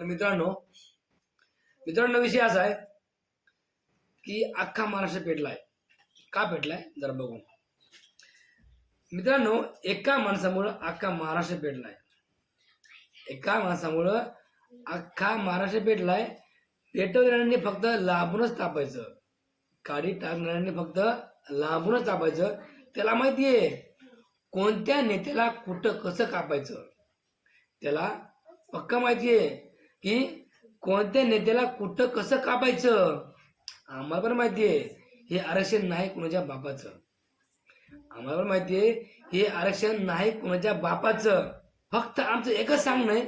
तर मित्रांनो मित्रांनो विषय असा आहे की अख्खा महाराष्ट्र पेटलाय. का पेटलाय? जरा बघू. मित्रांनो एका माणसामुळं अख्खा महाराष्ट्र पेटलाय. एका माणसामुळं अख्खा महाराष्ट्र पेटलाय. पेटवणाऱ्यांनी फक्त लांबूनच तापायचं. काडी टाकणाऱ्यांनी फक्त लांबूनच तापायचं. त्याला माहितीये कोणत्या नेत्याला कुठं कसं कापायचं? त्याला पक्का माहितीये की कोणत्या नेत्याला कुठं कसं कापायचं? आम्हाला पण माहितीये हे आरक्षण नाही कुणाच्या बापाचं. आम्हाला पण माहितीये हे आरक्षण नाही कुणाच्या बापाचं. फक्त आमचं एकच सांगणं आहे.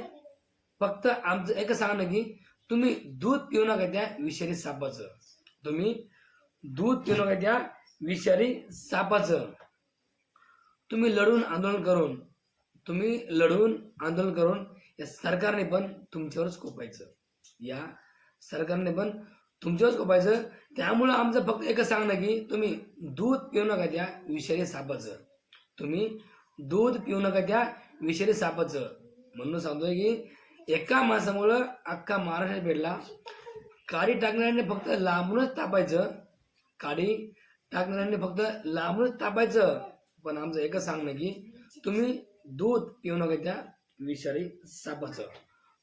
फक्त आमचं एकच सांगणं की तुम्ही दूध पिऊ नका त्या विषारी सापाचं. तुम्ही दूध पिऊ नका त्या विषारी सापाचं. तुम्ही लढून आंदोलन करून तुम्ही लढून आंदोलन करून या सरकारने पण तुमच्यावरच कोपायचं. या सरकारने पण तुमच्यावरच कोपायचं. त्यामुळं आमचं फक्त एकच सांगणं की तुम्ही दूध पिऊ नका त्या विषारी सापाचं. तुम्ही दूध पिऊ नका त्या विषारी सापाचं. म्हणून सांगतोय की एका माणसामुळं अख्खा महाराष्ट्र भेटला काडी टाकणाऱ्यांनी फक्त लांबूनच तापायचं. काडी टाकणाऱ्यांनी फक्त लांबूनच तापायचं. पण आमचं एकच सांगणं की तुम्ही दूध पिऊ नका त्या विषारी सापाचं.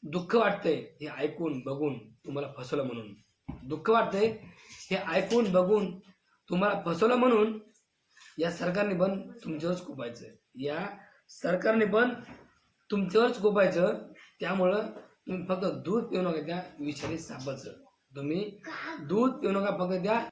दुःख वाटतंय हे ऐकून बघून तुम्हाला फसवलं म्हणून. दुःख वाटतंय हे ऐकून बघून तुम्हाला फसवलं म्हणून या सरकारने पण तुमच्यावरच कोपायचं या सरकारने पण तुमच्यावरच कोपायचं. त्यामुळं तुम्ही फक्त दूध पिऊ नका त्या विषारी सापाचं. तुम्ही दूध पिऊ नका फक्त त्या